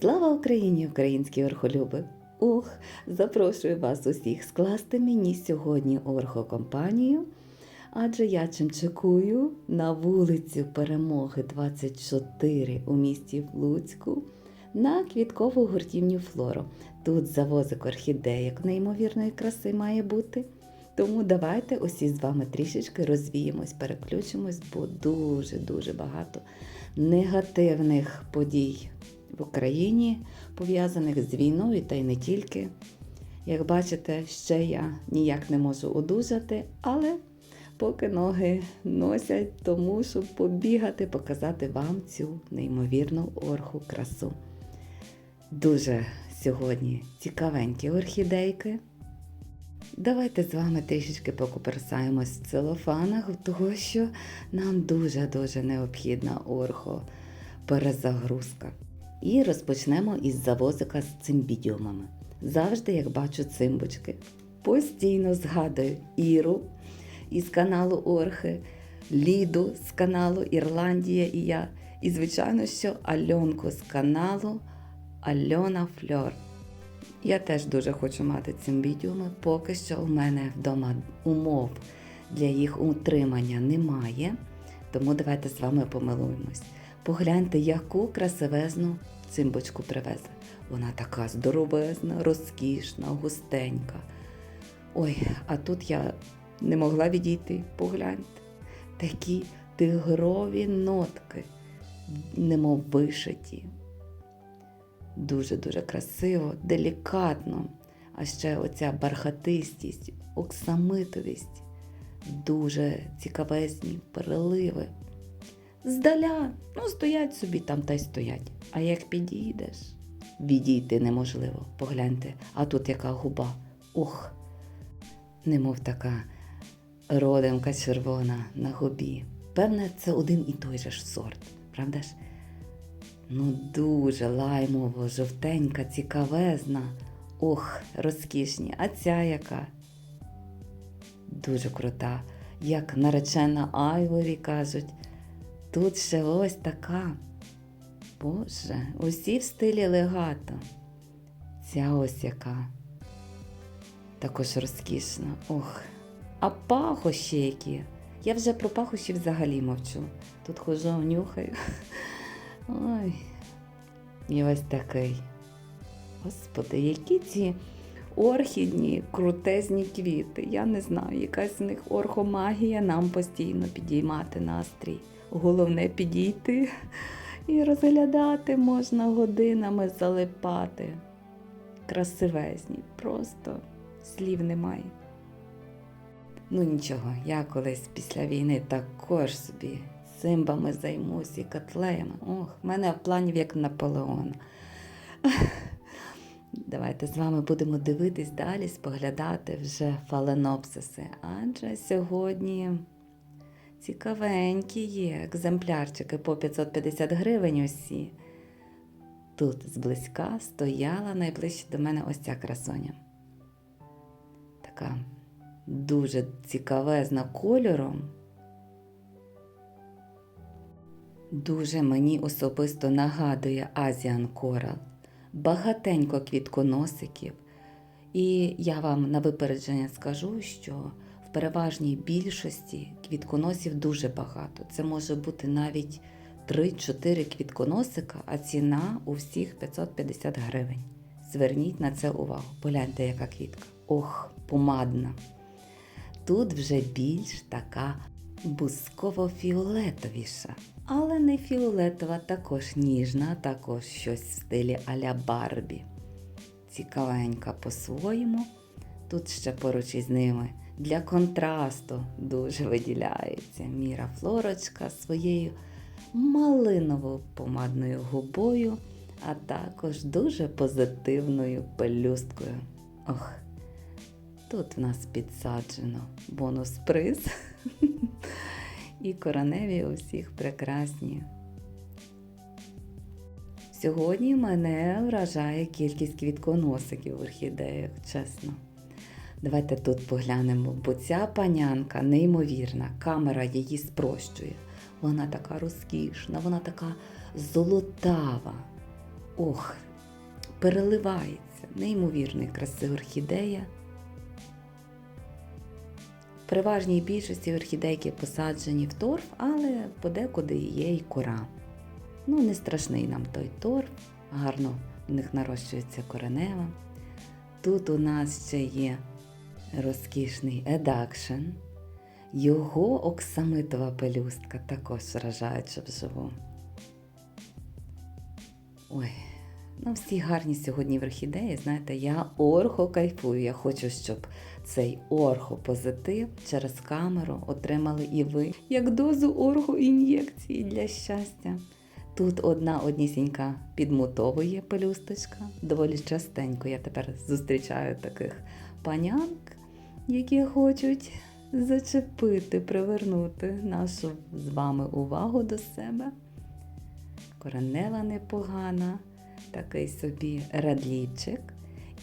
Слава Україні, українські орхолюби! Ух, запрошую вас усіх скласти мені сьогодні орхокомпанію, адже я чимчикую на вулицю Перемоги 24 у місті Луцьку на квіткову гуртівню флору. Тут завозик орхідеїк неймовірної краси має бути. Тому давайте усі з вами трішечки розвіємось, переключимось, бо дуже-дуже багато негативних подій в Україні, пов'язаних з війною та й не тільки. Як бачите, ще я ніяк не можу одужати, але поки ноги носять, то мушу побігати, показати вам цю неймовірну орху красу. Дуже сьогодні цікавенькі орхідейки. Давайте з вами трішечки покуперсаємось в целофанах, того що нам дуже-дуже необхідна орхо перезагрузка. І розпочнемо із завозика з цимбідіумами. Завжди, як бачу цимбочки, постійно згадую Іру із каналу Орхи, Ліду з каналу Ірландія і я. І, звичайно, що Альонку з каналу Альона Фльор. Я теж дуже хочу мати цимбідіуми. Поки що у мене вдома умов для їх утримання немає. Тому давайте з вами помилуємось. Погляньте, яку красивезну цимбочку привезли. Вона така здоровезна, розкішна, густенька. Ой, а тут я не могла відійти. Погляньте. Такі тигрові нотки, немов вишиті. Дуже-дуже красиво, делікатно. А ще оця бархатистість, оксамитовість, дуже цікавезні переливи. Здаля, ну стоять собі там та й стоять. А як підійдеш, відійти неможливо. Погляньте, а тут яка губа. Ух, немов така родинка червона на губі. Певне, це один і той же ж сорт, правда ж? Ну, дуже лаймово, жовтенька, цікавезна. Ох, розкішні. А ця яка? Дуже крута, як наречена Айворі кажуть. Тут ще ось така. Боже, усі в стилі легато. Ця ось яка. Також розкішна. Ох. А пахощі які. Я вже про пахощі взагалі мовчу. Тут хожу, нюхаю. Ой. І ось такий. Господи, які ці орхідні, крутезні квіти. Я не знаю, якась з них орхомагія нам постійно підіймати настрій. Головне підійти і розглядати можна годинами залипати. Красивезні, просто слів немає. Ну нічого, я колись після війни також собі цимбами займусь і котлеями. Ох, в мене в плані як Наполеон. Давайте з вами будемо дивитись далі, споглядати вже фаленопсиси. Адже сьогодні цікавенькі є екземплярчики по 550 гривень усі. Тут зблизька стояла найближче до мене ось ця красоня. Така дуже цікавезна кольором. Дуже мені особисто нагадує Азіан Корал. Багатенько квітконосиків. І я вам на випередження скажу, що в переважній більшості квітконосів дуже багато. Це може бути навіть 3-4 квітконосика, а ціна у всіх 550 гривень. Зверніть на це увагу. Погляньте, яка квітка. Ох, помадна. Тут вже більш така бусково-фіолетовіша. Але не фіолетова, також ніжна, також щось в стилі аля Барбі. Цікавенька по-своєму. Тут ще поруч із ними для контрасту дуже виділяється міра флорочка своєю малиновою помадною губою, а також дуже позитивною пелюсткою. Ох, тут в нас підсаджено бонус-приз. І короневі у всіх прекрасні. Сьогодні мене вражає кількість квітконосиків в орхідеях, чесно. Давайте тут поглянемо, бо ця панянка неймовірна, камера її спрощує. Вона така розкішна, вона така золотава. Ох, переливається. Неймовірної краси орхідея. В переважній більшості орхідейки посаджені в торф, але подекуди є і кора. Ну, не страшний нам той торф, гарно в них нарощується коренева. Тут у нас ще є розкішний едакшн. Його оксамитова пелюстка також вражаюча вживу. Ой, ну всі гарні сьогодні орхідеї. Знаєте, я орхо кайфую. Я хочу, щоб цей орхо-позитив через камеру отримали і ви, як дозу орхо-ін'єкції для щастя. Тут одна однісінька підмутовує пелюсточка. Доволі частенько я тепер зустрічаю таких панянк, які хочуть зачепити, привернути нашу з вами увагу до себе. Коренева непогана, такий собі радліпчик.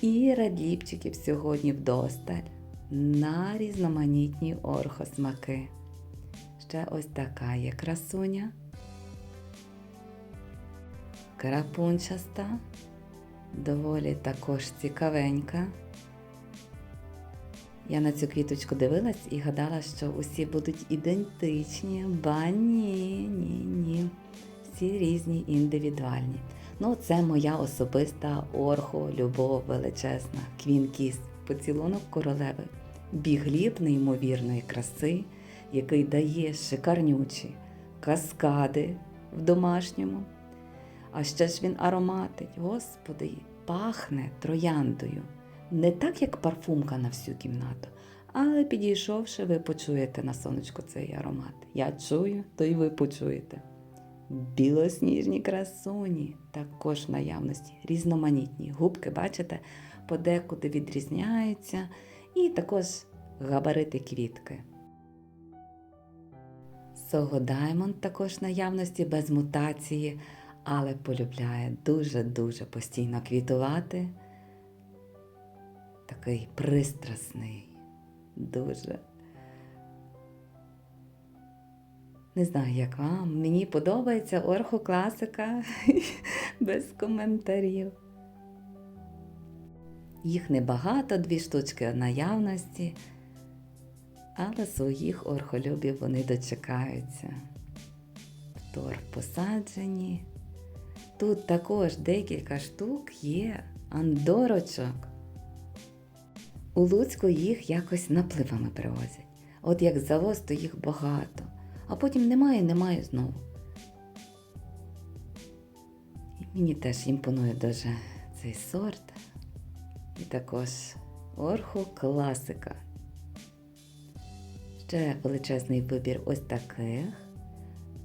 І радліпчиків сьогодні вдосталь на різноманітні орхосмаки. Ще ось така є красуня. Крапунчаста, доволі також цікавенька. Я на цю квіточку дивилась і гадала, що усі будуть ідентичні, ба ні, ні, ні. Всі різні індивідуальні. Ну, це моя особиста орхо, любов величезна, квінкіс, поцілунок королеви, бігліб неймовірної краси, який дає шикарнючі каскади в домашньому. А ще ж він ароматить, господи, пахне трояндою. Не так, як парфумка на всю кімнату, але підійшовши, ви почуєте на сонечку цей аромат. Я чую, то й ви почуєте. Білосніжні красуні також наявності, різноманітні. Губки, бачите, подекуди відрізняються, і також габарити квітки. Сого Даймонд також наявності без мутації, але полюбляє дуже-дуже постійно квітувати. Такий пристрасний, дуже. Не знаю, як вам. Мені подобається орхокласика без коментарів. Їх небагато, дві штучки наявності, але своїх орхолюбів вони дочекаються. В торф посаджені. Тут також декілька штук є андорочок. У Луцьку їх якось напливами привозять. От як завоз, то їх багато а потім немає, немає знову. І мені теж імпонує дуже цей сорт. І також орху класика. Ще величезний вибір ось таких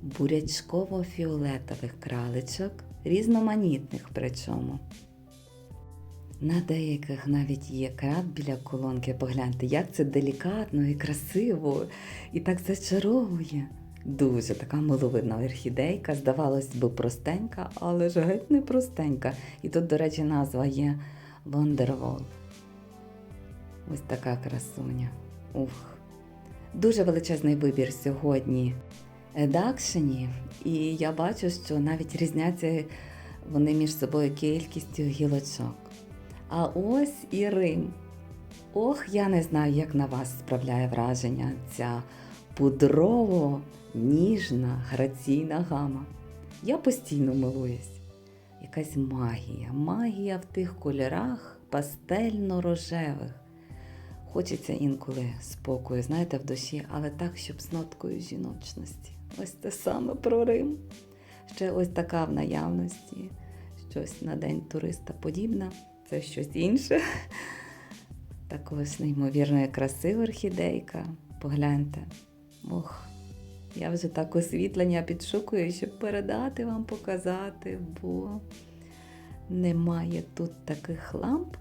бурячково-фіолетових краличок, різноманітних причому. На деяких навіть є краб біля колонки. Погляньте, як це делікатно і красиво, і так зачаровує. Дуже така миловидна орхідейка, здавалось би, простенька, але ж геть не простенька. І тут, до речі, назва є Wonderwall. Ось така красуня. Ух. Дуже величезний вибір сьогодні едакшенів, і я бачу, що навіть різняться вони між собою кількістю гілочок. А ось і Рим. Ох, я не знаю, як на вас справляє враження ця пудрово, ніжна, граційна гама. Я постійно милуюсь. Якась магія, магія в тих кольорах пастельно-рожевих. Хочеться інколи спокою, знаєте, в душі, але так, щоб з ноткою жіночності. Ось те саме про Рим. Ще ось така в наявності, щось на день туриста подібна це щось інше. Також неймовірної краси орхідейка. Погляньте. Ох, я вже так освітлення підшукую, щоб передати вам, показати, бо немає тут таких ламп,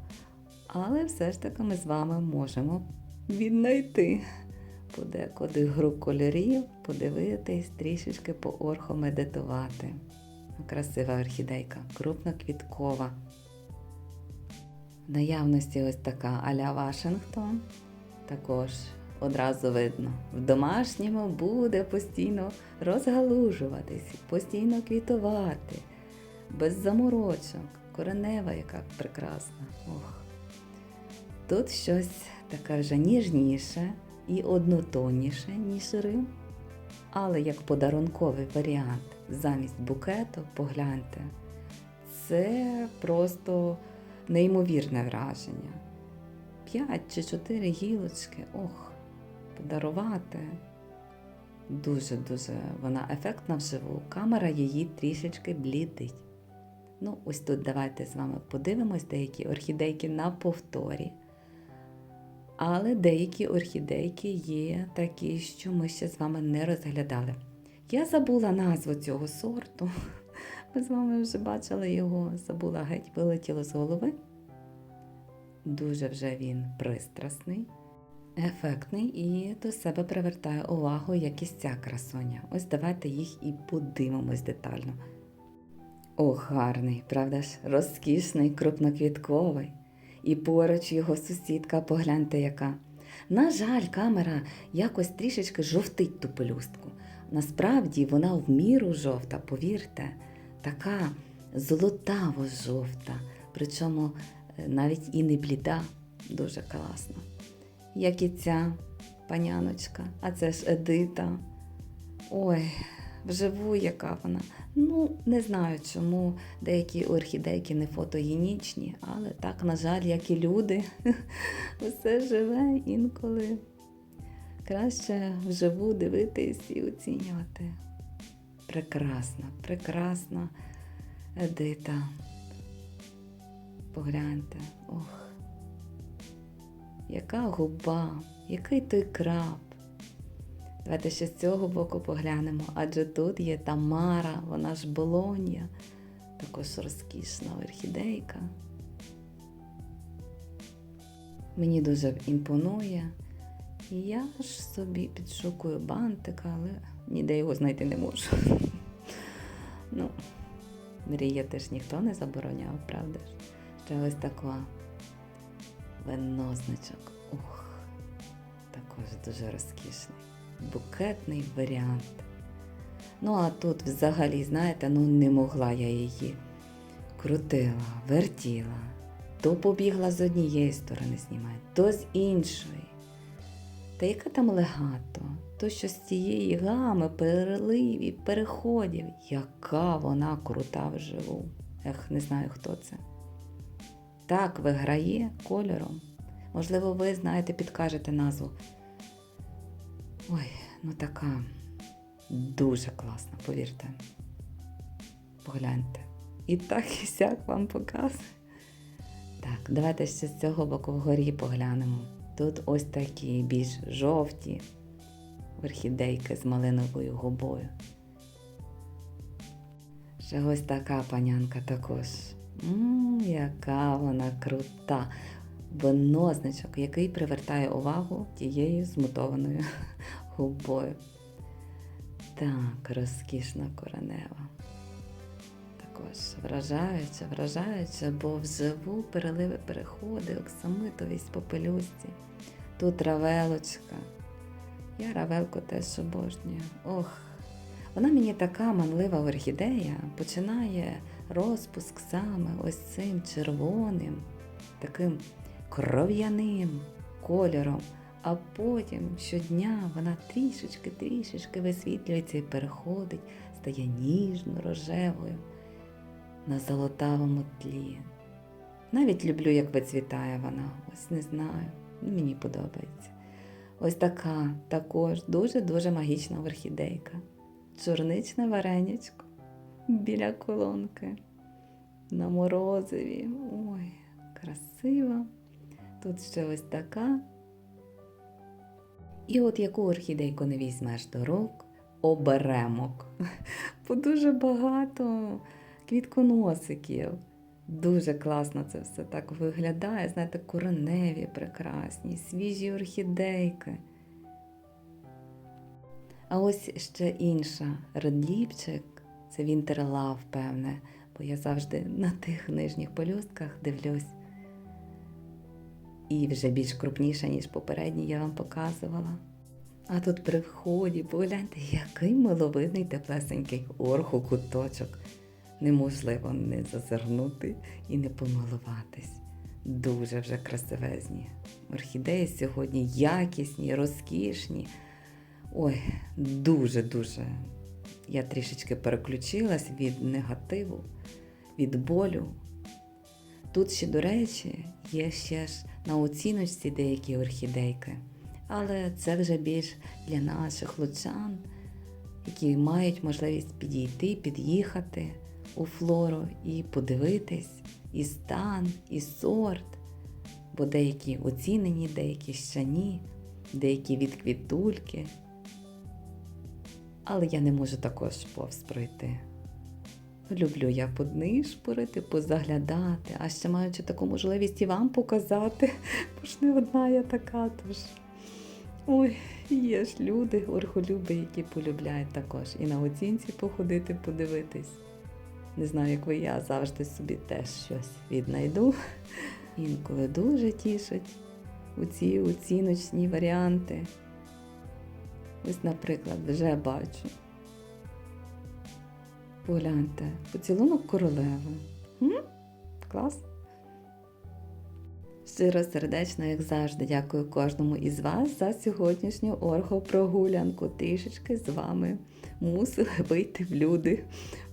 але все ж таки ми з вами можемо віднайти подекуди гру кольорів, подивитись, трішечки поорхомедитувати. Красива орхідейка, крупноквіткова. Наявності ось така аля Вашингтон. Також одразу видно, в домашньому буде постійно розгалужуватись, постійно квітувати, без заморочок. коренева, яка прекрасна. Ох. Тут щось таке вже ніжніше і однотонніше, ніж Рим. Але як подарунковий варіант замість букету, погляньте, це просто неймовірне враження. П'ять чи чотири гілочки, ох, подарувати. Дуже-дуже вона ефектна вживу. Камера її трішечки блідить. Ну, ось тут давайте з вами подивимось деякі орхідейки на повторі. Але деякі орхідейки є такі, що ми ще з вами не розглядали. Я забула назву цього сорту. Ми з вами вже бачили його, забула геть, вилетіло з голови. Дуже вже він пристрасний, ефектний і до себе привертає увагу, як і ця красоня. Ось давайте їх і подивимось детально. Ох, гарний, правда ж, розкішний, крупноквітковий. І поруч його сусідка, погляньте яка. На жаль, камера якось трішечки жовтить ту пелюстку. Насправді вона в міру жовта, повірте, така золотаво-жовта, причому е, навіть і не бліда, дуже класно. Як і ця паняночка, а це ж Едита. Ой, вживу, яка вона. Ну, не знаю, чому деякі орхідейки не фотогенічні, але так, на жаль, як і люди, усе живе інколи. Краще вживу дивитись і оцінювати. Прекрасна, прекрасна Едита. Погляньте, ох, яка губа, який той краб. Давайте ще з цього боку поглянемо, адже тут є Тамара, вона ж болонья, також розкішна орхідейка. Мені дуже імпонує. І я ж собі підшукую бантика, але ніде його знайти не можу. Ну, мріяти ж ніхто не забороняв, правда ж? Ще ось така винозничок. Ух, також дуже розкішний букетний варіант. Ну, а тут взагалі, знаєте, ну не могла я її крутила, вертіла, то побігла з однієї сторони знімати, то з іншої. Та яка там легато, то що з цієї гами, переливів, переходів, яка вона крута вживу. Ех, не знаю, хто це. Так виграє кольором. Можливо, ви знаєте, підкажете назву. Ой, ну така дуже класна, повірте. Погляньте. І так і сяк вам показує. Так, давайте ще з цього боку вгорі поглянемо. Тут ось такі більш жовті орхідейки з малиновою губою. Ще ось така панянка також. Ммм, яка вона крута винозничок, який привертає увагу тією змутованою губою. Так, розкішна коренева. Також вражаюча, вражаюча, бо вживу переливи переходи, оксамитовість по пелюсті. Тут равелочка. Я равелку теж обожнюю. Ох, вона мені така манлива орхідея, починає розпуск саме ось цим червоним, таким кров'яним кольором, а потім щодня вона трішечки-трішечки висвітлюється і переходить, стає ніжно-рожевою на золотавому тлі. Навіть люблю, як вицвітає вона, ось не знаю, мені подобається. Ось така також дуже-дуже магічна орхідейка. Чорничне варенячко біля колонки. На морозиві. Ой, красиво. Тут ще ось така. І от яку орхідейку не візьмеш до рук, оберемок. Бо дуже багато квітконосиків. Дуже класно це все так виглядає. Знаєте, кореневі прекрасні, свіжі орхідейки. А ось ще інша редліпчик, це Вінтерлав, певне, бо я завжди на тих нижніх пелюстках дивлюсь. І вже більш крупніша, ніж попередні, я вам показувала. А тут при вході, погляньте, який миловидний теплесенький орху куточок. Неможливо не зазирнути і не помилуватись. Дуже вже красивезні. Орхідеї сьогодні якісні, розкішні. Ой, дуже-дуже. Я трішечки переключилась від негативу, від болю. Тут ще, до речі, є ще ж на оціночці деякі орхідейки, але це вже більш для наших лучан, які мають можливість підійти, під'їхати у флору і подивитись і стан, і сорт, бо деякі оцінені, деякі ще деякі від квітульки. Але я не можу також повз пройти. Люблю я поднишпорити, позаглядати, а ще маючи таку можливість і вам показати, бо ж не одна я така, тож. Ой, є ж люди, орхолюби, які полюбляють також і на оцінці походити, подивитись. Не знаю, як ви я завжди собі теж щось віднайду. Інколи дуже тішать у ці оціночні варіанти. Ось, наприклад, вже бачу. Погляньте, поцілунок королеви. М? Клас. Щиро сердечно, як завжди, дякую кожному із вас за сьогоднішню орхопрогулянку. Трішечки з вами мусили вийти в люди,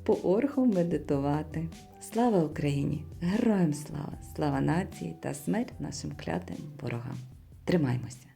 по орху медитувати. Слава Україні! Героям слава! Слава нації та смерть нашим клятим ворогам! Тримаймося!